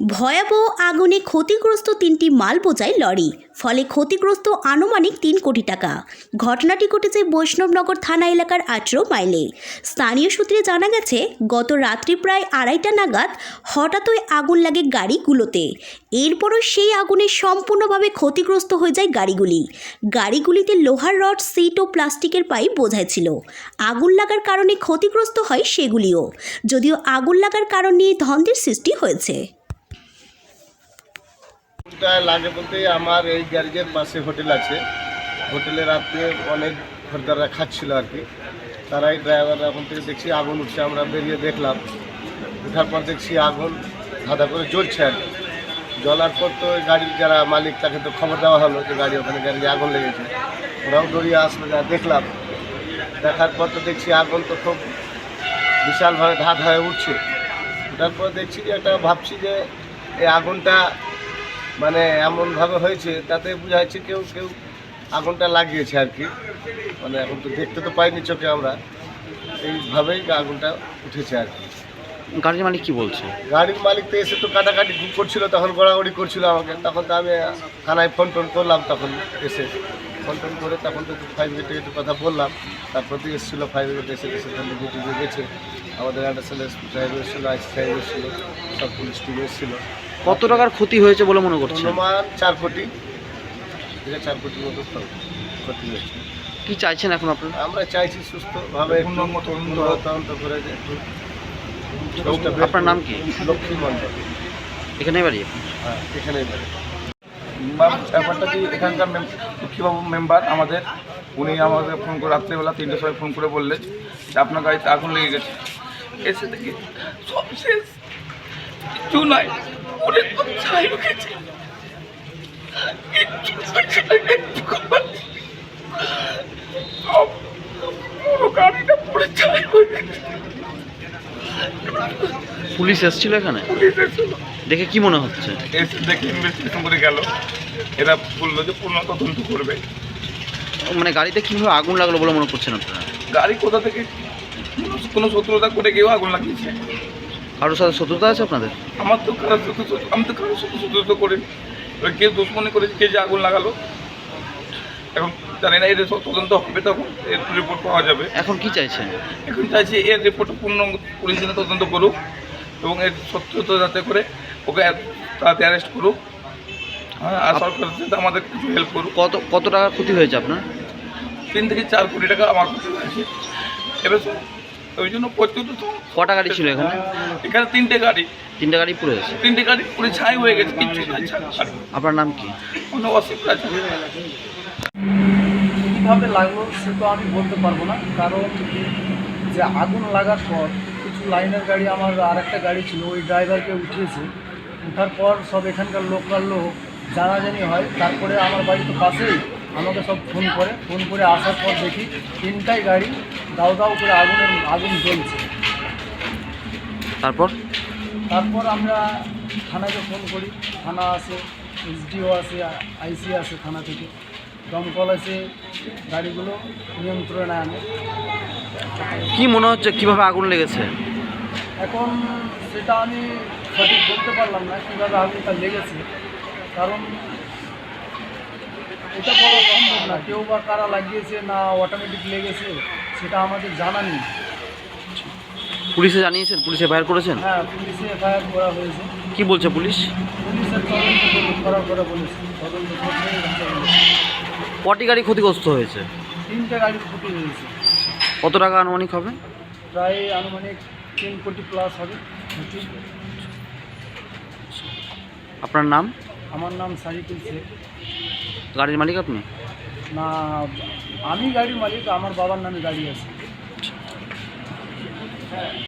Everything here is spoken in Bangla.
ভয়াবহ আগুনে ক্ষতিগ্রস্ত তিনটি মাল বোঝায় লরি, ফলে ক্ষতিগ্রস্ত আনুমানিক তিন কোটি টাকা। ঘটনাটি ঘটেছে বৈষ্ণবনগর থানা এলাকার আঠেরো মাইলে। স্থানীয় সূত্রে জানা গেছে, গত রাত্রি প্রায় আড়াইটা নাগাদ হঠাৎই আগুন লাগে গাড়িগুলোতে। এরপরও সেই আগুনে সম্পূর্ণভাবে ক্ষতিগ্রস্ত হয়ে যায় গাড়িগুলি। গাড়িগুলিতে লোহার রড, সিট ও প্লাস্টিকের পাইপ বোঝাই ছিল। আগুন লাগার কারণে ক্ষতিগ্রস্ত হয় সেগুলিও। যদিও আগুন লাগার কারণ নিয়ে ধন্দের সৃষ্টি হয়েছে। আগুনটা লাগে বলতে আমার এই গ্যারেজের পাশে হোটেল আছে। হোটেলে রাত্রে অনেক খরিদ্দাররা খাচ্ছিল আর কি। তারাই ড্রাইভাররা এখন থেকে দেখছি আগুন উঠছে, আমরা বেরিয়ে দেখলাম। ওঠার পর দেখছি আগুন ধাঁধা করে জ্বলছে আর জ্বলার পর তো গাড়ির যারা মালিক, তাকে তো খবর দেওয়া হলো যে গাড়ি ওখানে গ্যারেজে আগুন লেগেছে। ওরাও দৌড়িয়ে আসলো, যা দেখলাম। দেখার পর তো দেখছি আগুন তো খুব বিশালভাবে ধাঁধ হয়ে উঠছে। ওঠার পর দেখছি যে একটা, ভাবছি যে এই আগুনটা মানে এমনভাবে হয়েছে তাতে বোঝা যাচ্ছে কেউ কেউ আগুনটা লাগিয়েছে আর কি। মানে এখন তো দেখতে তো পাইনি চোখে আমরা। এইভাবেই আগুনটা উঠেছে আর কি। গাড়ির মালিক কি বলছে? গাড়ির মালিক তো এসে তো কাটাকাটি করছিল তখন গড়াগড়ি করছিল আমাকে। তখন তো আমি থানায় ফোন টোন করলাম তখন এসে। ফোন টোন করে তখন তো ফাইভ ব্রিগেডে একটু কথা বললাম। তারপর তো এসেছিল ফাইভ ব্রিগেড এসে এসে গেছে। আমাদের আন্ডারস্ট্যান্ড সাহেব এসেছিল আইসি সাহেব এসেছিল সব পুলিশ টিম এসেছিল। কত টাকার ক্ষতি হয়েছে বলে মনে করছেন? অনুমান চার কোটি। থেকে চার কোটির মতো ক্ষতি হয়েছে। কি চাইছেন এখন আপনারা? আমরা চাইছি সুস্থভাবে একটু তদন্ত করে আপনার নাম কি? লক্ষ্মী মন্ডল এখানে বাড়ি? হ্যাঁ এখানেই বাড়ি। ব্যাপারটা কি? এখানকার লক্ষ্মীবাবু মেম্বার আমাদের। উনি আমাদের ফোন করে রাত্রেবেলা তিনটের সময় ফোন করে বললেন যে আপনার গাড়িতে আগুন লেগে গেছে। এসে দেখি সব শেষ। নাই। ছাই গাড়িটা ছাই হয়ে গেছে পুলিশ এসেছিল এখানে? দেখে কি মনে হচ্ছে? দেখে ইনভেস্টিগেশন করে গেল। এরা বলল যে পূর্ণ তদন্ত করবে। মানে গাড়িতে কীভাবে আগুন লাগল বলে মনে করছেন আপনারা? গাড়ি কোথা থেকে কোনো শত্রুতা করে কেউ আগুন লাগিয়েছে। কারোর সাথে শত্রুতা আছে আপনাদের? আমার তো কারোর সাথে শত্রু- আমি তো কারোর সাথে শত্রুতা করি এবার কে দুশ্মনী করে কে যে আগুন লাগালো? এখন জানি না এর সব তদন্ত হবে তখন এর রিপোর্ট পাওয়া যাবে। এখন কি চাইছেন? এখন চাইছি এর রিপোর্ট পূর্ণ পুলিশ যেন তদন্ত করুক এবং এর সত্যতা যাতে করে ওকে তাড়াতাড়ি অ্যারেস্ট করুক। হ্যাঁ, আর সরকার যাতে আমাদের কিছু হেল্প করুক। কত কত টাকা ক্ষতি হয়েছে আপনার? তিন থেকে চার কোটি টাকা আমার কাছে আছে এবার ওই জন্য প্রচুর তো কটা গাড়ি ছিল এখানে? এখানে তিনটে গাড়ি। তিনটে গাড়ি পুরো গেছে? তিনটে গাড়ি পুরো ছাই হয়ে গেছে কিচ্ছু ছাই আপনার নাম কি? কোনো অসুবিধা আছে কীভাবে লাগল সে তো আমি বলতে পারব না কারণ যে আগুন লাগার পর কিছু লাইনের গাড়ি আমার আরেকটা গাড়ি ছিল ওই ড্রাইভারকে উঠিয়েছে। ওঠার পর সব এখানকার লোকাল লোক জানাজানি হয় তারপরে আমার বাড়ি তো পাশেই। আমাকে সব ফোন করে ফোন করে আসার পর দেখি তিনটাই গাড়ি দাও দাও করে আগুনের আগুন জ্বলছে। তারপর? তারপর আমরা থানাকে ফোন করি থানা আসে এসডিও আসে আইসি আসে থানা থেকে। দমকল আসে গাড়িগুলো নিয়ন্ত্রণে আনে। কি মনে হচ্ছে কীভাবে আগুন লেগেছে? এখন সেটা আমি সঠিক বলতে পারলাম না কীভাবে আগুনটা লেগেছে। কারণ এটা বলা সম্ভব না। কেউ বা কারা লাগিয়েছে না অটোমেটিক লেগেছে সেটা আমাদের জানা নেই। পুলিশে জানিয়েছেন? পুলিশে ফায়ার করেছেন? হ্যাঁ পুলিশে এফআইআর করা হয়েছে। কি বলছে পুলিশ? পুলিশের তদন্ত করে- করা বলেছে। তদন্ত কটি গাড়ি ক্ষতিগ্রস্ত হয়েছে? তিনটে গাড়ি ক্ষতি হয়েছে। কত টাকা আনুমানিক হবে? প্রায় আনুমানিক তিন কোটি প্লাস হবে। আপনার নাম? আমার নাম সারিকুল শেখ। গাড়ির মালিক আপনি? না আমি গাড়ির মালিক আমার বাবার নামে গাড়ি আছে।